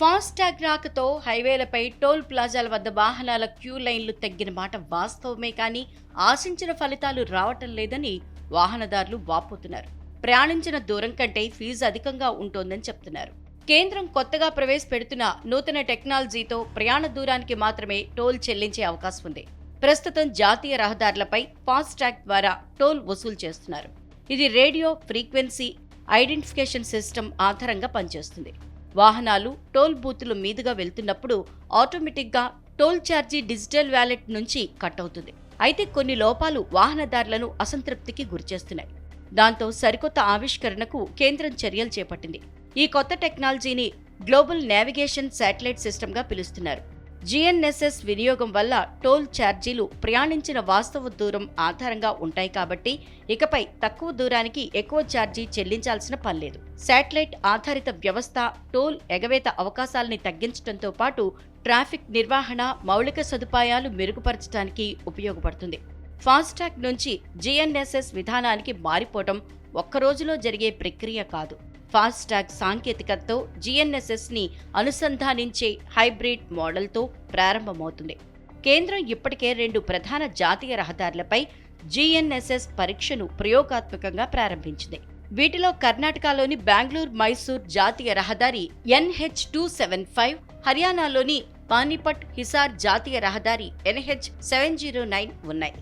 FASTag రాకతో హైవేలపై toll ప్లాజాల వద్ద వాహనాల క్యూ లైన్లు తగ్గిన మాట వాస్తవమే కానీ ఆశించిన ఫలితాలు రావటం లేదని వాహనదారులు వాపోతున్నారు. ప్రయాణించిన దూరం కంటే ఫీజు అధికంగా ఉంటోందని చెప్తున్నారు. కేంద్రం కొత్తగా ప్రవేశపెడుతున్న నూతన టెక్నాలజీతో ప్రయాణ దూరానికి మాత్రమే టోల్ చెల్లించే అవకాశం ఉంది. ప్రస్తుతం జాతీయ రహదారులపై ఫాస్టాగ్ ద్వారా టోల్ వసూలు చేస్తున్నారు. ఇది రేడియో ఫ్రీక్వెన్సీ ఐడెంటిఫికేషన్ సిస్టమ్ ఆధారంగా పనిచేస్తుంది. వాహనాలు టోల్ బూతుల మీదుగా వెళ్తున్నప్పుడు ఆటోమేటిక్గా టోల్ ఛార్జీ డిజిటల్ వ్యాలెట్ నుంచి కట్ అవుతుంది. అయితే కొన్ని లోపాలు వాహనదారులను అసంతృప్తికి గురిచేస్తున్నాయి దాంతో సరికొత్త ఆవిష్కరణకు కేంద్రం చర్యలు చేపట్టింది. ఈ కొత్త టెక్నాలజీని గ్లోబల్ నావిగేషన్ శాటిలైట్ సిస్టమ్గా పిలుస్తున్నారు. జిఎన్ఎస్ఎస్ వినియోగం వల్ల టోల్ ఛార్జీలు ప్రయాణించిన వాస్తవ దూరం ఆధారంగా ఉంటాయి కాబట్టి ఇకపై తక్కువ దూరానికి ఎక్కువ ఛార్జీ చెల్లించాల్సిన పనిలేదు శాటిలైట్ ఆధారిత వ్యవస్థ టోల్ ఎగవేత అవకాశాలని తగ్గించడంతో పాటు ట్రాఫిక్ నిర్వహణ మౌలిక సదుపాయాలు మెరుగుపరచడానికి ఉపయోగపడుతుంది. ఫాస్టాగ్ నుంచి జిఎన్ఎస్ఎస్ విధానానికి మారిపోవడం ఒక్క రోజులో జరిగే ప్రక్రియ కాదు. ఫాస్టాగ్ సాంకేతికతతో జీఎన్ఎస్ఎస్ని అనుసంధానించే హైబ్రిడ్ మోడల్తో ప్రారంభమవుతుంది. కేంద్రం ఇప్పటికే రెండు ప్రధాన జాతీయ రహదారులపై జిఎన్ఎస్ఎస్ పరీక్షను ప్రయోగాత్మకంగా ప్రారంభించింది. వీటిలో కర్ణాటకలోని బెంగళూరు మైసూర్ జాతీయ రహదారి ఎన్హెచ్ టూ సెవెన్ ఫైవ్ హర్యానాలోని పానీపట్ హిసార్ జాతీయ రహదారి ఎన్హెచ్ సెవెన్ జీరో నైన్ ఉన్నాయి.